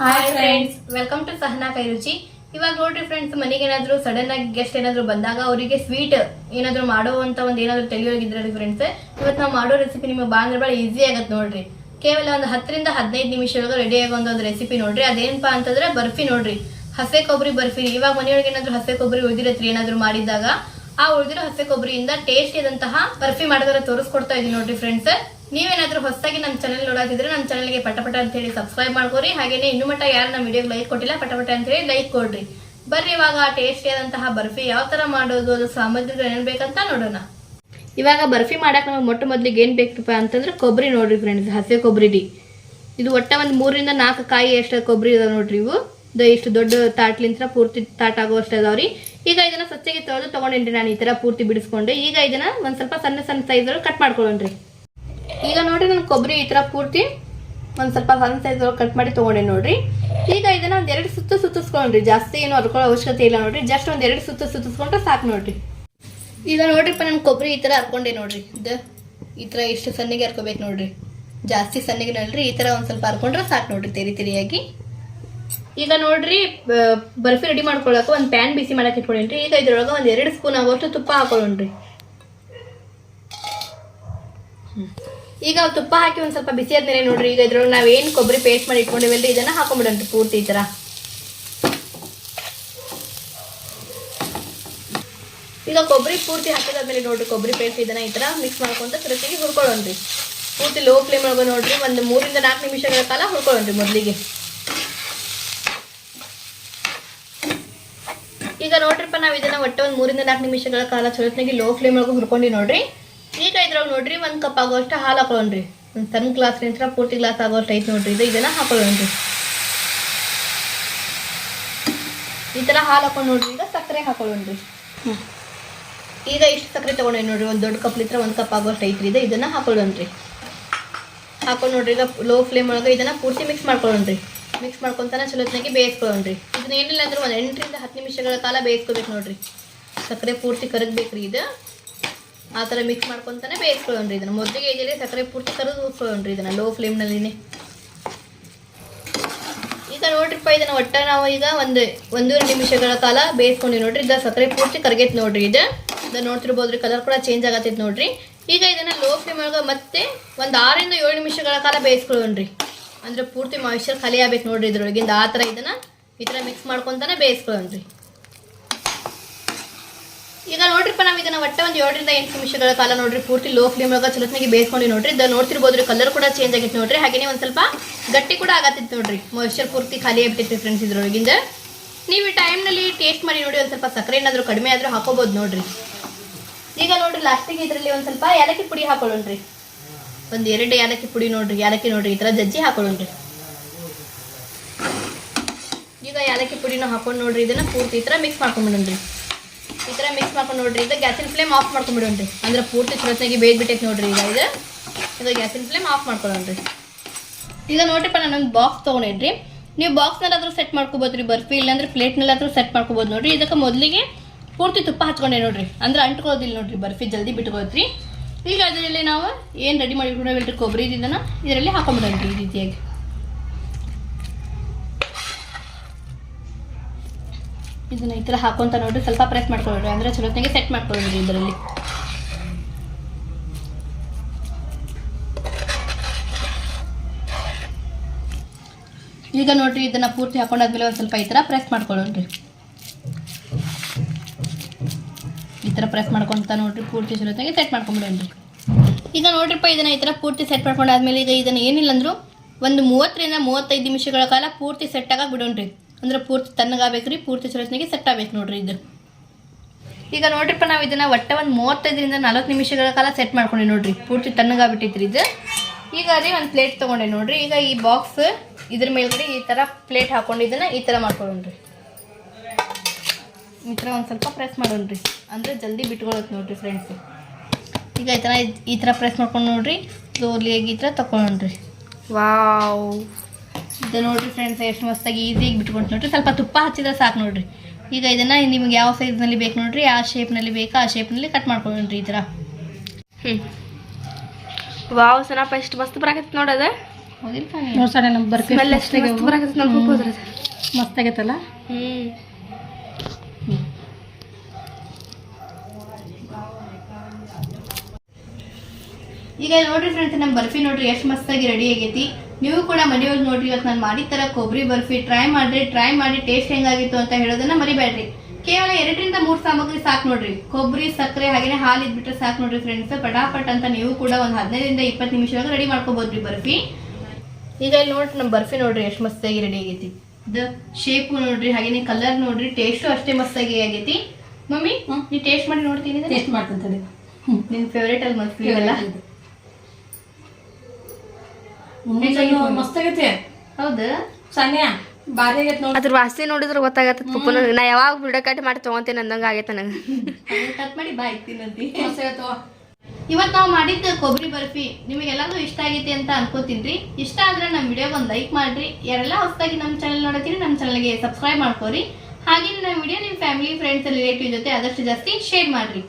Hi friends welcome to Sahana Kairuchi ಇವಾಗ ನೋಡ್ರಿ friends ಮನೆಗೆ ಏನಾದ್ರು ಸಡನ್ ಆಗಿ ಗೆಸ್ಟ್ ಏನಾದ್ರು ಬಂದಾಗ ಅವರಿಗೆ ಸ್ವೀಟ್ ಏನಾದ್ರು ಮಾಡುವಂತ ಒಂದ್ ಏನಾದ್ರು ತಿಳಿಯೋಗಿದ್ರೆ ಫ್ರೆಂಡ್ಸ್ ಇವತ್ತು ನಾವು ಮಾಡೋ ರೆಸಿಪಿ ನಿಮಗೆ ಬಾಂದ್ರೆ ಭಾಳ ಈಸಿ ಆಗತ್ತೆ ನೋಡ್ರಿ. ಕೇವಲ ಒಂದು ಹತ್ತರಿಂದ ಹದಿನೈದು ಒಳಗ ರೆಡಿ ಆಗೋ ಒಂದು ರೆಸಿಪಿ ನೋಡ್ರಿ. ಅದೇನಪ್ಪಾ ಅಂತಂದ್ರೆ ಬರ್ಫಿ ನೋಡ್ರಿ. ಹಸೆ ಕೊಬ್ಬರಿ ಬರ್ಫಿ. ಇವಾಗ ಮನೆಯೊಳಗೆ ಏನಾದ್ರು ಹಸೆ ಕೊಬ್ಬರಿ ಉಳಿದಿರತ್ರಿ ಏನಾದ್ರು ಮಾಡಿದಾಗ, ಆ ಉಳಿದಿರೋ ಹಸೆ ಕೊಬ್ಬರಿಯಿಂದ ಟೇಸ್ಟ್ ಇದಂತಹ ಬರ್ಫಿ ಮಾಡಿದ್ರೆ ತೋರಿಸ್ಕೊಡ್ತಾ ಇದೀನಿ ನೋಡ್ರಿ ಫ್ರೆಂಡ್ಸ್ ನೀವೇನಾದ್ರೂ ಹೊಸದಾಗಿ ನಮ್ಮ ಚಾನಲ್ ನೋಡೋದಿದ್ರೆ ನಮ್ಮ ಚಾನಲ್ಗೆ ಪಟಪಟ ಅಂತ ಹೇಳಿ ಸಬ್ಸ್ಕ್ರೈಬ್ ಮಾಡ್ಕೋರಿ. ಹಾಗೇನೆ ಇನ್ನು ಮಟ್ಟ ಯಾರು ನಮ್ಮ ವಿಡಿಯೋಗೆ ಲೈಕ್ ಕೊಟ್ಟಿಲ್ಲ ಪಟಪಟ ಅಂತ ಹೇಳಿ ಲೈಕ್ ಕೊಡ್ರಿ. ಬರ್ರಿ ಇವಾಗ ಟೇಸ್ಟಿ ಆದಂತಹ ಬರ್ಫಿ ಯಾವ ತರ ಮಾಡೋದು, ಅದು ಸಾಮಗ್ರಿಗಳು ಏನ್ ಬೇಕಂತ ನೋಡೋಣ. ಇವಾಗ ಬರ್ಫಿ ಮಾಡಕ್ ನಮಗೆ ಮೊಟ್ಟ ಮೊದಲಿಗೆ ಏನ್ ಬೇಕಪ್ಪ ಅಂತಂದ್ರೆ ಕೊಬ್ಬರಿ ನೋಡ್ರಿ ಫ್ರೆಂಡ್ಸ್ ಹಸಿ ಕೊಬ್ಬರಿ ಡಿ. ಇದು ಒಟ್ಟ ಒಂದು ಮೂರಿಂದ ನಾಲ್ಕು ಕಾಯಿ ಎಷ್ಟು ಕೊಬ್ಬರಿ ಇದಾವೆ ನೋಡ್ರಿ ಇವು. ಇಷ್ಟು ದೊಡ್ಡ ತಾಟ್ಲಿಂತ ಪೂರ್ತಿ ತಾಟ್ ಆಗುವಷ್ಟು ಅದಾವ್ರಿ ಈಗ ಇದನ್ನ ಸ್ವಚ್ಛಗೆ ತೊಳೆದು ತಗೊಂಡೇನ್ರಿ ನಾನು ಈ ತರ ಪೂರ್ತಿ ಬಿಡಿಸ್ಕೊಂಡೆ. ಈಗ ಇದನ್ನ ಒಂದ್ ಸ್ವಲ್ಪ ಸಣ್ಣ ಸಣ್ಣ ಸೈಜ್ ಒಳಗೆ ಕಟ್ ಮಾಡ್ಕೊಳ್ಳೋಣ್ರಿ ಈಗ ನೋಡ್ರಿ ನಾನು ಕೊಬ್ಬರಿ ಈ ತರ ಪೂರ್ತಿ ಒಂದ್ ಸ್ವಲ್ಪ ಸಣ್ಣ ಸೈಜ್ ಕಟ್ ಮಾಡಿ ತಗೊಂಡೆ ನೋಡ್ರಿ. ಈಗ ಇದನ್ನ ಒಂದ್ ಎರಡು ಸುತ್ತ ಸುತ್ತಿಸ್ಕೊಂಡ್ರಿ. ಜಾಸ್ತಿ ಏನು ಹರ್ಕೊಳ್ಳೋ ಅವಶ್ಯಕತೆ ಇಲ್ಲ ನೋಡ್ರಿ. ಜಸ್ಟ್ ಒಂದ್ ಎರಡು ಸುತ್ತ ಸುತ್ತಿಸ್ಕೊಂಡ್ರೆ ಸಾಕು ನೋಡ್ರಿ. ಈಗ ನೋಡ್ರಿಪ್ಪ ನಾನು ಕೊಬ್ಬರಿ ಈ ತರ ಹರ್ಕೊಂಡೆ ನೋಡ್ರಿ. ಇದು ಈ ತರ ಇಷ್ಟು ಸಣ್ಣಗೆ ಹರ್ಕೋಬೇಕು ನೋಡ್ರಿ. ಜಾಸ್ತಿ ಸಣ್ಣಗೆ ನೋಡ್ರಿ. ಈ ತರ ಒಂದ್ ಸ್ವಲ್ಪ ಹರ್ಕೊಂಡ್ರೆ ಸಾಕು ನೋಡ್ರಿ ತೆರಿ ತೆರಿಯಾಗಿ. ಈಗ ನೋಡ್ರಿ ಬರ್ಫಿ ರೆಡಿ ಮಾಡ್ಕೊಳಕ ಒಂದ್ ಪ್ಯಾನ್ ಬಿಸಿ ಮಾಡಕ್ ಇಟ್ಕೊಂಡೇನ್ರಿ. ಈಗ ಇದ್ರೊಳಗ ಒಂದ್ ಎರಡು ಸ್ಪೂನ್ ಆಗೋಷ್ಟು ತುಪ್ಪ ಹಾಕೊಳ್ಳೋಣ್ರಿ. ಹ್ಮ್. ಈಗ ತುಪ್ಪ ಹಾಕಿ ಒಂದು ಸ್ವಲ್ಪ ಬಿಸಿ ಆದ್ಮೇಲೆ ನೋಡ್ರಿ, ಈಗ ಇದ್ರೊಳಗೆ ಏನು ಕೊಬ್ಬರಿ ಪೇಸ್ಟ್ ಮಾಡಿ ಇಟ್ಕೊಂಡಿವಲ್ರಿ, ಇದನ್ನ ಹಾಕೊಂಡ್ಬಿಡನ್ರಿ ಪೂರ್ತಿ ಈ ತರ. ಈಗ ಕೊಬ್ಬರಿ ಪೂರ್ತಿ ಹಾಕಿದಾದ್ಮೇಲೆ ನೋಡ್ರಿ, ಕೊಬ್ಬರಿ ಪೇಸ್ಟ್ ಇದನ್ನ ಈ ತರ ಮಿಕ್ಸ್ ಮಾಡ್ಕೊಂತ ಕೃತಿಗೆ ಹುರ್ಕೊಳ್ಳೋಣ್ರಿ. ಪೂರ್ತಿ ಲೋ ಫ್ಲೇಮ್ ಒಳಗೆ ನೋಡ್ರಿ, ಒಂದು ಮೂರಿಂದ ನಾಲ್ಕು ನಿಮಿಷಗಳ ಕಾಲ ಹುರ್ಕೊಳ್ಳೋಣ್ರಿ ಮೊದಲಿಗೆ. ಈಗ ನೋಡ್ರಿಪ್ಪ ನಾವು ಇದನ್ನ ಒಟ್ಟು ಒಂದು ಮೂರಿಂದ ನಾಲ್ಕು ನಿಮಿಷಗಳ ಕಾಲ ಚೊಲೋತ್ನಾಗಿ ಲೋ ಫ್ಲೇಮ್ ಒಳಗೆ ಹುರ್ಕೊಂಡಿ ನೋಡ್ರಿ. ಈಗ ಇದ್ರಾಗ ನೋಡ್ರಿ, ಒಂದು ಕಪ್ ಆಗೋಷ್ಟು ಹಾಲು ಹಾಕೊಳ್ಳೋಣ್ರಿ. ಒಂದು ಸಣ್ಣ ಗ್ಲಾಸ್ ನಿಂತರ ಪೂರ್ತಿ ಗ್ಲಾಸ್ ಆಗೋಷ್ಟು ಐತೆ ನೋಡ್ರಿ. ಇದು ಇದನ್ನ ಹಾಕೊಳ್ಳೋಣ್ರಿ. ಈ ಥರ ಹಾಲು ಹಾಕೊಂಡು ನೋಡ್ರಿ, ಈಗ ಸಕ್ಕರೆ ಹಾಕೊಳ್ಳೋಣ್ರಿ. ಈಗ ಇಷ್ಟು ಸಕ್ಕರೆ ತಗೊಂಡೆ ನೋಡ್ರಿ, ಒಂದು ದೊಡ್ಡ ಕಪ್ ಲಿತ್ರ ಒಂದು ಕಪ್ ಆಗೋಷ್ಟು ಐತ್ರಿ. ಇದು ಇದನ್ನ ಹಾಕೊಳ್ಳೋಣ್ರಿ. ಹಾಕೊಂಡು ನೋಡ್ರಿ, ಈಗ ಲೋ ಫ್ಲೇಮ್ ಒಳಗೆ ಇದನ್ನ ಪೂರ್ತಿ ಮಿಕ್ಸ್ ಮಾಡ್ಕೊಳ್ಳೋಣ್ರಿ. ಮಿಕ್ಸ್ ಮಾಡ್ಕೊಂತಾನೆ ಚಲೋತ್ನಾಗಿ ಬೇಯಿಸ್ಕೊಳ್ಳೋಣ್ರಿ. ಇದನ್ನ ಏನಿಲ್ಲ ಅಂದ್ರೆ ಒಂದು ಎಂಟರಿಂದ ಹತ್ತು ನಿಮಿಷಗಳ ಕಾಲ ಬೇಯಿಸ್ಕೋಬೇಕು ನೋಡ್ರಿ. ಸಕ್ಕರೆ ಪೂರ್ತಿ ಕರಗಬೇಕ್ರಿ ಇದು. ಆ ಥರ ಮಿಕ್ಸ್ ಮಾಡ್ಕೊತಾನೆ ಬೇಯಿಸ್ಕೊಳ್ಳೋಣ್ರಿ ಇದನ್ನ ಮೊದಲಿಗೆ ಇದರಲ್ಲಿ ಸಕ್ಕರೆ ಪೂರ್ತಿ ಕರೆದು ಉಳಿಸ್ಕೊಳ್ಳೋಣ್ರಿ ಇದನ್ನ ಲೋ ಫ್ಲೇಮ್ನಲ್ಲಿನೇ ಈಗ ನೋಡ್ರಿಪ್ಪ ಇದನ್ನ ಒಟ್ಟ ನಾವು ಈಗ ಒಂದು, ಒಂದೂವರೆ ನಿಮಿಷಗಳ ಕಾಲ ಬೇಯಿಸ್ಕೊಂಡು ನೋಡ್ರಿ. ಇದ ಸಕ್ಕರೆ ಪೂರ್ತಿ ಕರಗೈತೆ ನೋಡ್ರಿ ಇದು ಇದನ್ನು ನೋಡ್ತಿರ್ಬೋದ್ರಿ ಕಲರ್ ಕೂಡ ಚೇಂಜ್ ಆಗತ್ತೈತೆ ನೋಡ್ರಿ. ಈಗ ಇದನ್ನ ಲೋ ಫ್ಲೇಮ್ ಒಳಗೆ ಮತ್ತೆ ಒಂದು ಆರರಿಂದ ಏಳು ನಿಮಿಷಗಳ ಕಾಲ ಬೇಯಿಸ್ಕೊಳ್ಳೋಣ್ರಿ. ಅಂದ್ರೆ ಪೂರ್ತಿ ಮಾಯಿಶ್ಚರ್ ಖಾಲಿ ಆಗ್ಬೇಕು ನೋಡ್ರಿ ಇದ್ರೊಳಗಿಂದ. ಆ ಥರ ಇದನ್ನ ಈ ಥರ ಮಿಕ್ಸ್ ಮಾಡ್ಕೊತಾನೆ ಬೇಯಿಸ್ಕೊಳ್ಳೋಣ್ರಿ. ಈಗ ನೋಡ್ರಿಪ್ಪ ನಾವು ಇದನ್ನ ಒಟ್ಟ ಒಂದು ಏಳರಿಂದ ಎಂಟು ನಿಮಿಷಗಳ ಕಾಲ ನೋಡ್ರಿ, ಪೂರ್ತಿ ಲೋ ಫ್ಲೇಮ್ ಒಳಗೆ ಚಲೋತ್ನಾಗಿ ಬೇಯಿಸ್ಕೊಂಡು ನೋಡ್ರಿ. ಇದು ನೋಡ್ತಿರ್ಬೋದ್ರಿ ಕಲರ್ ಕೂಡ ಚೇಂಜ್ ಆಗಿತ್ತು ನೋಡ್ರಿ. ಹಾಗೇನೆ ಒಂದು ಸ್ವಲ್ಪ ಗಟ್ಟಿ ಕೂಡ ಆಗತ್ತಿತ್ತು ನೋಡ್ರಿ. ಮಾಯಿಶ್ಚರ್ ಪೂರ್ತಿ ಖಾಲಿ ಆಗ್ಬಿಟ್ಟಿತ್ತು ಫ್ರೆಂಡ್ಸ್ ಇದ್ರೊಳಗಿಂದ. ನೀವು ಈ ಟೈಮ್ನಲ್ಲಿ ಟೇಸ್ಟ್ ಮಾಡಿ ನೋಡಿ ಒಂದು ಸ್ವಲ್ಪ ಸಕ್ಕರೆ ಏನಾದರೂ ಕಡಿಮೆ ಆದರೂ ಹಾಕೋಬೋದು ನೋಡ್ರಿ. ಈಗ ನೋಡ್ರಿ ಲಾಸ್ಟಿಗೆ ಇದರಲ್ಲಿ ಒಂದು ಸ್ವಲ್ಪ ಏಲಕ್ಕಿ ಪುಡಿ ಹಾಕೊಳ್ಳೋಣ್ರಿ. ಒಂದು ಎರಡು ಏಲಕ್ಕಿ ಪುಡಿ ನೋಡ್ರಿ. ಏಲಕ್ಕಿ ನೋಡ್ರಿ, ಈ ಥರ ಜಜ್ಜಿ ಹಾಕೊಳ್ಳೋಣ್ರಿ. ಈಗ ಏಲಕ್ಕಿ ಪುಡಿನ ಹಾಕೊಂಡು ನೋಡ್ರಿ, ಇದನ್ನ ಪೂರ್ತಿ ಈ ಥರ ಮಿಕ್ಸ್ ಮಾಡ್ಕೊಂಡ್ಬಿಡೋಣ್ರಿ ಈ ಥರ ಮಿಕ್ಸ್ ಮಾಡ್ಕೊಂಡು ನೋಡ್ರಿ. ಇದು ಗ್ಯಾಸಿನ ಫ್ಲೇಮ್ ಆಫ್ ಮಾಡ್ಕೊಂಡ್ಬಿಡೋಣ್ರಿ. ಅಂದ್ರೆ ಪೂರ್ತಿ ಚಲೋತ್ನಾಗಿ ಬೇಯ್ದ್ಬಿಟ್ಟೈತೆ ನೋಡ್ರಿ ಈಗ ಇದು. ಇದು ಗ್ಯಾಸಿನ ಫ್ಲೇಮ್ ಆಫ್ ಮಾಡ್ಕೊಳ್ಳೋಣ್ರಿ. ಈಗ ನೋಡ್ರಿಪ್ಪ ನಾನೊಂದು ಬಾಕ್ಸ್ ತೊಗೊಂಡಿದ್ರಿ. ನೀವು ಬಾಕ್ಸ್ನಲ್ಲಾದರೂ ಸೆಟ್ ಮಾಡ್ಕೋಬೋದ್ರಿ ಬರ್ಫಿ, ಇಲ್ಲಾಂದ್ರೆ ಪ್ಲೇಟ್ನಲ್ಲಾದರೂ ಸೆಟ್ ಮಾಡ್ಕೋಬೋದು ನೋಡ್ರಿ. ಇದಕ್ಕೆ ಮೊದಲಿಗೆ ಪೂರ್ತಿ ತುಪ್ಪ ಹಚ್ಕೊಂಡೆ ನೋಡ್ರಿ. ಅಂದ್ರೆ ಅಂಟ್ಕೊಳ್ಳೋದಿಲ್ಲ ನೋಡ್ರಿ ಬರ್ಫಿ, ಜಲ್ದಿ ಬಿಟ್ಕೋತ್ರಿ ಈಗ ಅದರಲ್ಲಿ ನಾವು ಏನು ರೆಡಿ ಮಾಡಿ ಇಟ್ಕೊಂಡಿವಲ್ರಿ ಕೊಬ್ಬರಿ ಇದನ್ನು ಇದರಲ್ಲಿ ಹಾಕೊಂಡ್ಬಿಡೋಣ್ರಿ ಈ ರೀತಿಯಾಗಿ. ಇದನ್ನ ಈ ಥರ ಹಾಕೊಂತ ನೋಡ್ರಿ, ಸ್ವಲ್ಪ ಪ್ರೆಸ್ ಮಾಡ್ಕೊಳ್ಳಿ ಅಂದ್ರೆ ಚಲೋತ್ನಾಗೆ ಸೆಟ್ ಮಾಡ್ಕೊಳ್ಳಿ ಇದರಲ್ಲಿ. ಈಗ ನೋಡ್ರಿ, ಇದನ್ನ ಪೂರ್ತಿ ಹಾಕೊಂಡಾದ್ಮೇಲೆ ಒಂದು ಸ್ವಲ್ಪ ಈ ಥರ ಪ್ರೆಸ್ ಮಾಡ್ಕೊಳ್ಳೋಣ್ರಿ. ಈ ಥರ ಪ್ರೆಸ್ ಮಾಡ್ಕೊಂತ ನೋಡ್ರಿ, ಪೂರ್ತಿ ಚಲೋತ್ನಾಗೆ ಸೆಟ್ ಮಾಡ್ಕೊಂಬಿಡೋಣ್ರಿ. ಈಗ ನೋಡ್ರಿಪ್ಪ, ಇದನ್ನ ಈ ಥರ ಪೂರ್ತಿ ಸೆಟ್ ಮಾಡ್ಕೊಂಡಾದ್ಮೇಲೆ ಈಗ ಇದನ್ನ ಏನಿಲ್ಲ ಅಂದ್ರು, ಒಂದು ಮೂವತ್ತರಿಂದ ಮೂವತ್ತೈದು ನಿಮಿಷಗಳ ಕಾಲ ಪೂರ್ತಿ ಸೆಟ್ ಆಗ ಬಿಡೋಣ್ರಿ. ಅಂದ್ರೆ ಪೂರ್ತಿ ತಣ್ಣಗಾಗ್ಬೇಕ್ರಿ ಪೂರ್ತಿ ಚಲೋತ್ನಾಗೆ ಸೆಟ್ ಆಗ್ಬೇಕು ನೋಡ್ರಿ ಇದು. ಈಗ ನೋಡ್ರಿಪ್ಪ ನಾವು ಇದನ್ನ ಒಟ್ಟ ಒಂದು ಮೂವತ್ತೈದರಿಂದ ನಲ್ವತ್ತು ನಿಮಿಷಗಳ ಕಾಲ ಸೆಟ್ ಮಾಡ್ಕೊಂಡೆ ನೋಡ್ರಿ, ಪೂರ್ತಿ ತಣ್ಣಗಾಗ್ಬಿಟ್ಟೈತ್ರಿ ಇದು. ಈಗ ಅದೇ ಒಂದು ಪ್ಲೇಟ್ ತೊಗೊಂಡೆ ನೋಡ್ರಿ, ಈಗ ಈ ಬಾಕ್ಸ್ ಇದ್ರ ಮೇಲ್ಗಡೆ ಈ ಥರ ಪ್ಲೇಟ್ ಹಾಕೊಂಡು ಇದನ್ನ ಈ ಥರ ಮಾಡ್ಕೊಳೋಣ್ರಿ. ಈ ಥರ ಒಂದು ಸ್ವಲ್ಪ ಪ್ರೆಸ್ ಮಾಡೋಣ್ರಿ, ಅಂದ್ರೆ ಜಲ್ದಿ ಬಿಟ್ಕೊಳತ್ತೆ ನೋಡ್ರಿ ಫ್ರೆಂಡ್ಸ್ ಈಗ ಈ ಥರ ಈ ಥರ ಪ್ರೆಸ್ ಮಾಡ್ಕೊಂಡು ನೋಡ್ರಿ ಜೋರ್ಲಿಯಾಗಿ ಈ ಥರ ತಕೊಂಡ್ರಿ ವಾವ್ ಇದು ನೋಡ್ರಿ ಫ್ರೆಂಡ್ಸ್ ಎಷ್ಟು ಮಸ್ತಾಗಿ ಈಸಿಯಾಗಿ ಬಿಟ್ಕೊಂಡು ನೋಡ್ರಿ. ಸ್ವಲ್ಪ ತುಪ್ಪ ಹಚ್ಚಿದ್ರೆ ಸಾಕು ನೋಡ್ರಿ. ಈಗ ಇದನ್ನ ನಿಮ್ಗೆ ಯಾವ ಸೈಜ್ನಲ್ಲಿ ಬೇಕು ನೋಡ್ರಿ ಆ ಶೇಪ್ನಲ್ಲಿ ಬೇಕಾ ಆ ಶೇಪ್ನಲ್ಲಿ ಕಟ್ ಮಾಡ್ಕೊಂಡ್ರಿ ಈ ಥರ ಹ್ಞೂ ವಾವ್ ಸನಪ್ಪ ಎಷ್ಟು ಮಸ್ತ್ ಬರಾಕತ್ತೆ ನೋಡದ ನೋಡಿ ಸಣ್ಣ ನಮ್ಮ ಸ್ಮೆಲ್ ಎಷ್ಟು ಬರಾಕತ್ತೆ ಈಗ ನೋಡ್ರಿ ಫ್ರೆಂಡ್ಸ್ ನಮ್ಮ ಬರ್ಫಿ ನೋಡ್ರಿ ಎಷ್ಟು ಮಸ್ತಾಗಿ ರೆಡಿ ಆಗೈತಿ. ನೀವು ಕೂಡ ಮನೆಯವ್ರು ನೋಡ್ರಿ ಇವತ್ತು ನಾನು ಮಾಡಿದ ತರ ಕೊಬ್ಬರಿ ಬರ್ಫಿ ಟ್ರೈ ಮಾಡ್ರಿ ಟ್ರೈ ಮಾಡಿ ಟೇಸ್ಟ್ ಹೆಂಗಾಗಿತ್ತು ಅಂತ ಹೇಳೋದನ್ನ ಮರಿಬೇಡ್ರಿ. ಕೇವಲ ಎರಡರಿಂದ ಮೂರು ಸಾಮಗ್ರಿ ಸಾಕು ನೋಡ್ರಿ. ಕೊಬ್ಬರಿ ಸಕ್ಕರೆ ಹಾಗೆ ಹಾಲು ಇದ್ಬಿಟ್ರೆ ಸಾಕು ನೋಡ್ರಿ ಫ್ರೆಂಡ್ಸ್ ಪಟಾಪಟ್ ಅಂತ ನೀವು ಕೂಡ ಒಂದು ಹದಿನೈದರಿಂದ ಇಪ್ಪತ್ತು ನಿಮಿಷದಾಗ ರೆಡಿ ಮಾಡ್ಕೋಬೋದ್ರಿ ಬರ್ಫಿ. ಈಗ ಇಲ್ಲಿ ನೋಡ್ರಿ ನಮ್ಮ ಬರ್ಫಿ ನೋಡ್ರಿ ಎಷ್ಟು ಮಸ್ತಾಗಿ ರೆಡಿ ಆಗೈತಿ. ಇದು ಶೇಪ್ ನೋಡ್ರಿ ಹಾಗೇನೆ ಕಲರ್ ನೋಡ್ರಿ ಟೇಸ್ಟು ಅಷ್ಟೇ ಮಸ್ತಾಗಿ ಆಗೈತಿ. ಮಮ್ಮಿ ನೀ ಟೇಸ್ಟ್ ಮಾಡಿ ನೋಡ್ತೀನಿ ಟೇಸ್ಟ್ ಮಾಡ್ತೀನಿ ನಿನ್ ಫೇವ್ರೇಟ್ ಅಲ್ಲಿ ಮಸ್ತ್ ಇವೆಲ್ಲ? ಮಸ್ತ್ ಆಗೈತಿ. ಹೌದಾ. ಸಾನ್ಯಾ ಭಾರಿ ಆಗೈತಿ ನೋಡಿ. ಅದ್ರ ವಾಸನೆ ನೋಡಿದ್ರೆ ಗೊತ್ತಾಗತ್ತ ಪಪ್ಪನ ನಾ ಯಾವಾಗ ವಿಡಿಯೋ ಕಟ್ ಮಾಡಿ ತಗೊಂತೀನಿ ಅಂದಂಗ ಆಗೈತೆ ನನಗೆ. ಕಟ್ ಮಾಡಿ ಬಾಯ್ ಇವತ್ತು ನಾವು ಮಾಡಿದ್ದ ಕೊಬ್ಬರಿ ಬರ್ಫಿ ನಿಮಗೆಲ್ಲರೂ ಇಷ್ಟ ಆಗೈತಿ ಅಂತ ಅನ್ಕೋತೀನಿ ಇಷ್ಟ ಆದ್ರೆ ನಮ್ಮ ವಿಡಿಯೋ ಒಂದು ಲೈಕ್ ಮಾಡ್ರಿ. ಯಾರೆಲ್ಲ ಹೊಸದಾಗಿ ನಮ್ಮ ಚಾನಲ್ ನೋಡತ್ತೀರಿ ನಮ್ಮ ಚಾನಲ್ಗೆ ಸಬ್ಸ್ಕ್ರೈಬ್ ಮಾಡ್ಕೋರಿ. ಹಾಗೆ ನಮ್ಮ ವಿಡಿಯೋ ನಿಮ್ಮ ಫ್ಯಾಮಿಲಿ ಫ್ರೆಂಡ್ಸ್ ರಿಲೇಟಿವ್ ಜೊತೆ ಆದಷ್ಟು ಜಾಸ್ತಿ ಶೇರ್ ಮಾಡ್ರಿ.